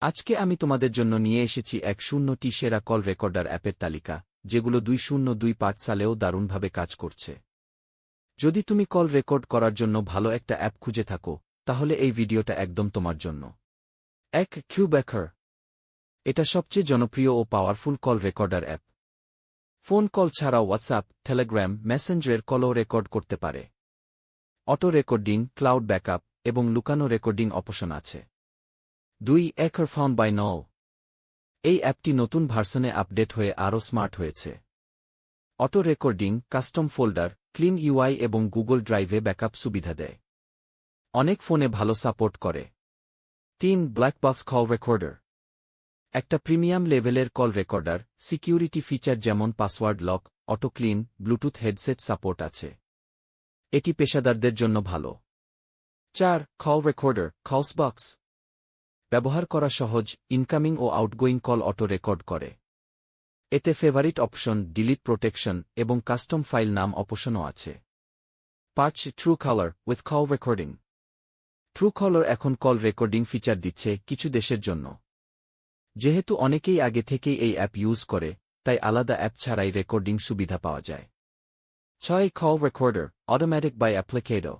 আজকে আমি তোমাদের জন্য নিয়ে এসেছি এক শূন্যটি সেরা কল রেকর্ডার অ্যাপের তালিকা, যেগুলো দুই শূন্য দুই পাঁচ সালেও দারুণভাবে কাজ করছে। যদি তুমি কল রেকর্ড করার জন্য ভালো একটা অ্যাপ খুঁজে থাকো, তাহলে এই ভিডিওটা একদম তোমার জন্য। এক কিউব্যাকার এটা সবচেয়ে জনপ্রিয় ও powerful call recorder app. Phone call ছাড়াও হোয়াটসঅ্যাপ, টেলিগ্রাম মেসেঞ্জারের কলও রেকর্ড করতে পারে। অটো রেকর্ডিং, ক্লাউড ব্যাকআপ এবং লুকানো রেকর্ডিং অপশন আছে। দুই একর ফাউন্ড বাই নল। এই অ্যাপটি নতুন ভার্সনে আপডেট হয়ে আরও স্মার্ট হয়েছে। Auto recording, custom folder, clean UI এবং গুগল ড্রাইভে ব্যাকআপ সুবিধা দেয়। অনেক ফোনে ভালো সাপোর্ট করে। তিন, ব্ল্যাক বক্স কল রেকর্ডার। একটা প্রিমিয়াম লেভেলের কল রেকর্ডার, সিকিউরিটি ফিচার যেমন password lock, auto clean, Bluetooth headset support আছে। এটি পেশাদারদের জন্য ভালো। চার, কল রেকর্ডার, কলস বক্স। ব্যবহার করা সহজ ইনকামিং ও আউটগোয়িং কল অটো রেকর্ড করে। এতে ফেভারিট অপশন ডিলিট প্রোটেকশন এবং কাস্টম ফাইল নাম অপশনও আছে। পাঁচ Truecaller with call recording Truecaller এখন কল রেকর্ডিং ফিচার দিচ্ছে কিছু দেশের জন্য। যেহেতু অনেকেই আগে থেকেই এই অ্যাপ ইউজ করে, তাই আলাদা অ্যাপ ছাড়াই রেকর্ডিং সুবিধা পাওয়া যায়। ছয় call recorder automatic by Appliqato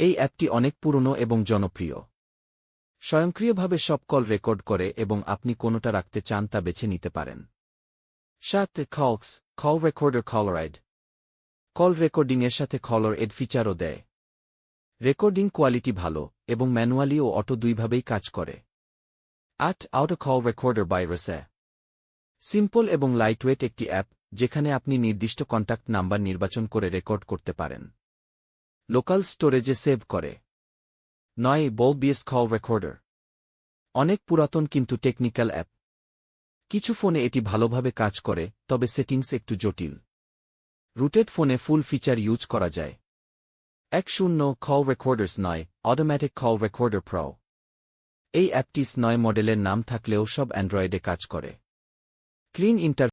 এই অ্যাপটি অনেক পুরনো এবং জনপ্রিয়। স্বয়ংক্রিয়ভাবে সব কল রেকর্ড করে এবং আপনি কোনোটা রাখতে চান তা বেছে নিতে পারেন। সাত, কলস, কল রেকর্ডার কলরাইড। কল রেকর্ডিংয়ের সাথে কলর এড ফিচারও দেয়। রেকর্ডিং কোয়ালিটি ভালো এবং ম্যানুয়ালি ও অটো দুইভাবেই কাজ করে। আট, আউটো কল রেকর্ডার বাই রেসে। সিম্পল এবং লাইটওয়েট একটি অ্যাপ, যেখানে আপনি নির্দিষ্ট কন্ট্যাক্ট নাম্বার নির্বাচন করে রেকর্ড করতে পারেন। লোকাল স্টোরেজে সেভ করে। নয়, বল বিএস কল রেকর্ডার। অনেক পুরাতন কিন্তু টেকনিক্যাল অ্যাপ। কিছু ফোনে এটি ভালোভাবে কাজ করে, তবে সেটিংস একটু জটিল। রুটেড ফোনে ফুল ফিচার ইউজ করা যায়। এক শূন্য কল রেকর্ডার্স নয় অটোম্যাটিক কল রেকর্ডার প্রো। এই অ্যাপটি নয় মডেলের নাম থাকলেও সব অ্যান্ড্রয়েডে কাজ করে। Clean inter